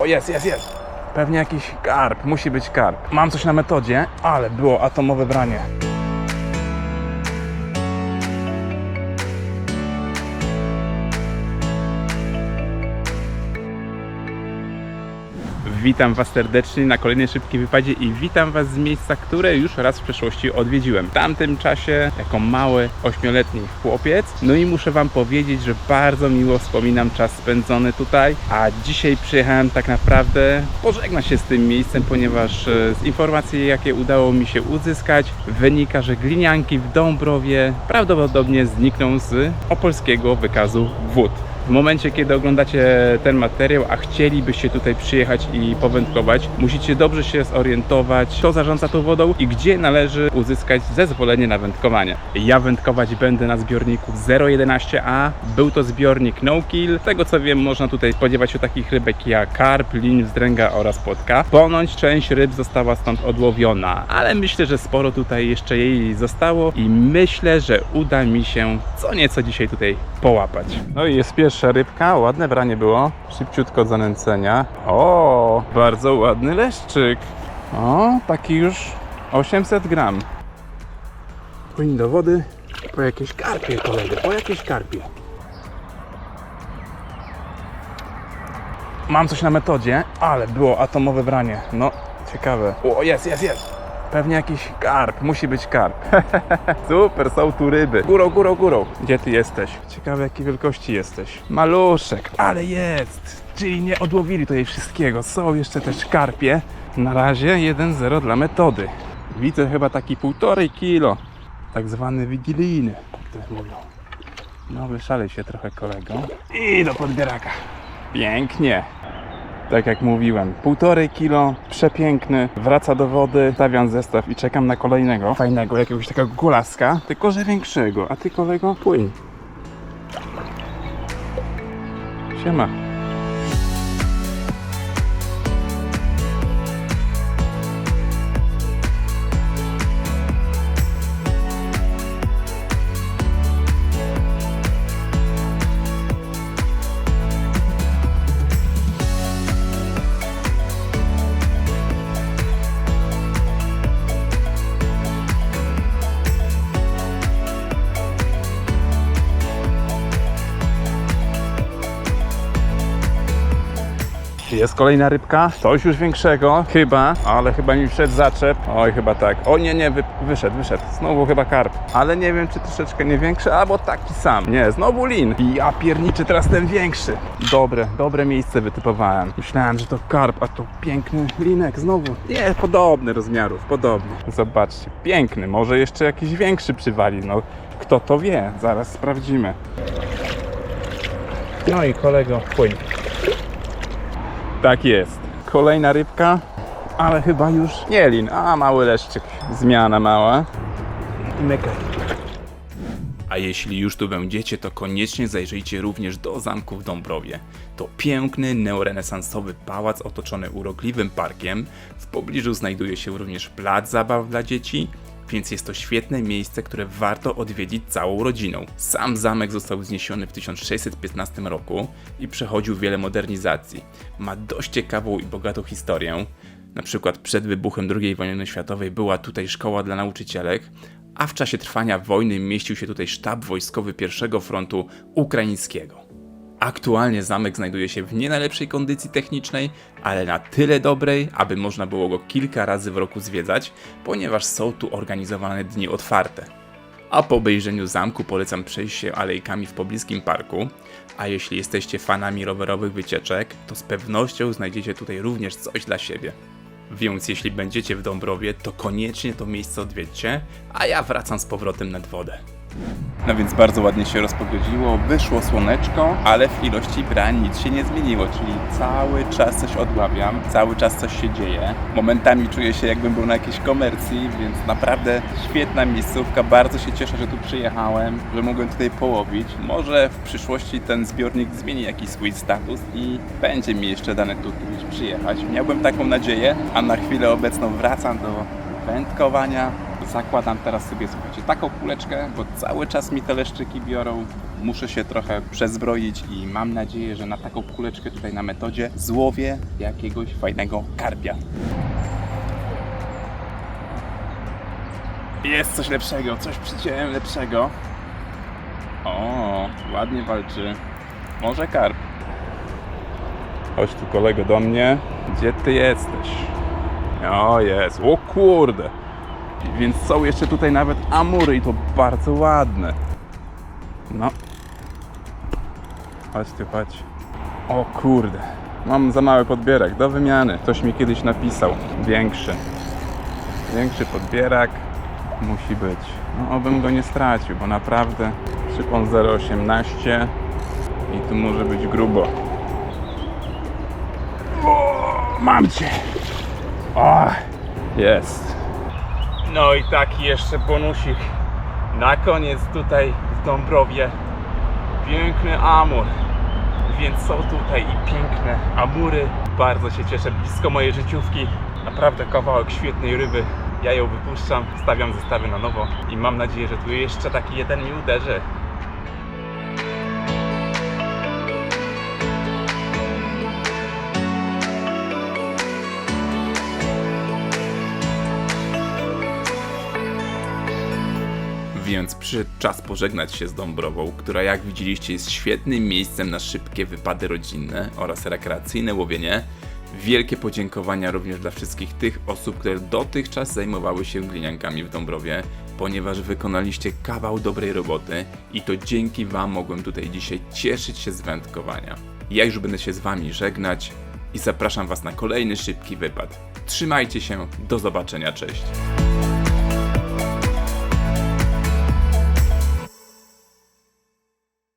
O jest, jest, jest. Pewnie jakiś karp, musi być karp. Mam coś na metodzie, ale było atomowe branie. Witam Was serdecznie na kolejnej szybkiej wypadzie i witam Was z miejsca, które już raz w przeszłości odwiedziłem. W tamtym czasie jako mały, ośmioletni chłopiec. No i muszę Wam powiedzieć, że bardzo miło wspominam czas spędzony tutaj, a dzisiaj przyjechałem tak naprawdę pożegnać się z tym miejscem, ponieważ e, z informacji, jakie udało mi się uzyskać, wynika, że glinianki w Dąbrowie prawdopodobnie znikną z opolskiego wykazu wód. W momencie, kiedy oglądacie ten materiał, a chcielibyście tutaj przyjechać i powędkować, musicie dobrze się zorientować, kto zarządza tą wodą i gdzie należy uzyskać zezwolenie na wędkowanie. Ja wędkować będę na zbiorniku 011A. Był to zbiornik no kill. Z tego co wiem, można tutaj spodziewać się takich rybek jak karp, lin, wzdręga oraz płotka. Ponoć część ryb została stąd odłowiona, ale myślę, że sporo tutaj jeszcze jej zostało i myślę, że uda mi się co nieco dzisiaj tutaj połapać. No i jest pierwsza rybka, ładne branie było, szybciutko zanęcenia. O, bardzo ładny leszczyk. O, taki już 800 gram. Płyń do wody po jakieś karpie, kolego, po jakieś karpie. Mam coś na metodzie, ale było atomowe branie. No, ciekawe. O, jest, jest, jest. Pewnie jakiś karp, musi być karp. Super, są tu ryby. Górą, górą, górą. Gdzie ty jesteś? Ciekawe jakiej wielkości jesteś. Maluszek, ale jest. Czyli nie odłowili tutaj wszystkiego. Są jeszcze też karpie. Na razie 1-0 dla metody. Widzę chyba taki półtorej kilo. Tak zwany wigilijny, jak to mówią. No wyszalej się trochę kolego. I do podbieraka. Pięknie. Tak jak mówiłem, półtorej kilo, przepiękny, wraca do wody, stawiam zestaw i czekam na kolejnego, fajnego, jakiegoś takiego gulaska, tylko że większego, a ty kolego płyń. Siema. Jest kolejna rybka, coś już większego, chyba, ale chyba mi wszedł zaczep. Oj, chyba tak. O nie, nie, wy, wyszedł, wyszedł. Znowu chyba karp. Ale nie wiem, czy troszeczkę nie większy, albo taki sam. Nie, znowu lin. Ja pierniczy teraz ten większy. Dobre, dobre miejsce wytypowałem. Myślałem, że to karp, a to piękny linek znowu. Nie, podobny rozmiarów, podobny. Zobaczcie, piękny. Może jeszcze jakiś większy przywali, no. Kto to wie? Zaraz sprawdzimy. No i kolego, płyń. Tak jest. Kolejna rybka, ale chyba już nie lin, a mały leszczyk. Zmiana mała. Mykaj. A jeśli już tu będziecie, to koniecznie zajrzyjcie również do zamku w Dąbrowie. To piękny, neorenesansowy pałac otoczony urokliwym parkiem. W pobliżu znajduje się również plac zabaw dla dzieci, więc jest to świetne miejsce, które warto odwiedzić całą rodziną. Sam zamek został wzniesiony w 1615 roku i przechodził wiele modernizacji. Ma dość ciekawą i bogatą historię. Na przykład przed wybuchem II wojny światowej była tutaj szkoła dla nauczycielek, a w czasie trwania wojny mieścił się tutaj sztab wojskowy pierwszego frontu ukraińskiego. Aktualnie zamek znajduje się w nie najlepszej kondycji technicznej, ale na tyle dobrej, aby można było go kilka razy w roku zwiedzać, ponieważ są tu organizowane dni otwarte. A po obejrzeniu zamku polecam przejść się alejkami w pobliskim parku, a jeśli jesteście fanami rowerowych wycieczek, to z pewnością znajdziecie tutaj również coś dla siebie. Więc jeśli będziecie w Dąbrowie, to koniecznie to miejsce odwiedźcie, a ja wracam z powrotem nad wodę. No więc bardzo ładnie się rozpogodziło, wyszło słoneczko, ale w ilości brań nic się nie zmieniło, czyli cały czas coś odławiam, cały czas coś się dzieje. Momentami czuję się jakbym był na jakiejś komercji, więc naprawdę świetna miejscówka, bardzo się cieszę, że tu przyjechałem, że mogłem tutaj połowić. Może w przyszłości ten zbiornik zmieni jakiś swój status i będzie mi jeszcze dane tu kiedyś przyjechać. Miałbym taką nadzieję, a na chwilę obecną wracam do wędkowania. Zakładam teraz sobie, słuchajcie, taką kuleczkę, bo cały czas mi te leszczyki biorą. Muszę się trochę przezbroić i mam nadzieję, że na taką kuleczkę tutaj na metodzie złowię jakiegoś fajnego karpia. Jest coś lepszego, coś przyciąłem lepszego. O, ładnie walczy. Może karp. Chodź tu kolego do mnie. Gdzie ty jesteś? O jest, o kurde. Więc są jeszcze tutaj nawet amury i to bardzo ładne. No. Chodź tu, chodź. O kurde. Mam za mały podbierak do wymiany. Ktoś mi kiedyś napisał. Większy. Większy podbierak musi być. No obym go nie stracił, bo naprawdę szypon 0,18 i tu może być grubo. O, mam cię! O, jest. No i taki jeszcze bonusik. Na koniec tutaj w Dąbrowie piękny amur. Więc są tutaj i piękne amury. Bardzo się cieszę, blisko mojej życiówki. Naprawdę kawałek świetnej ryby. Ja ją wypuszczam, stawiam zestawy na nowo i mam nadzieję, że tu jeszcze taki jeden mi uderzy. Więc przyszedł czas pożegnać się z Dąbrową, która jak widzieliście jest świetnym miejscem na szybkie wypady rodzinne oraz rekreacyjne łowienie. Wielkie podziękowania również dla wszystkich tych osób, które dotychczas zajmowały się gliniankami w Dąbrowie, ponieważ wykonaliście kawał dobrej roboty i to dzięki Wam mogłem tutaj dzisiaj cieszyć się z wędkowania. Ja już będę się z Wami żegnać i zapraszam Was na kolejny szybki wypad. Trzymajcie się, do zobaczenia, cześć.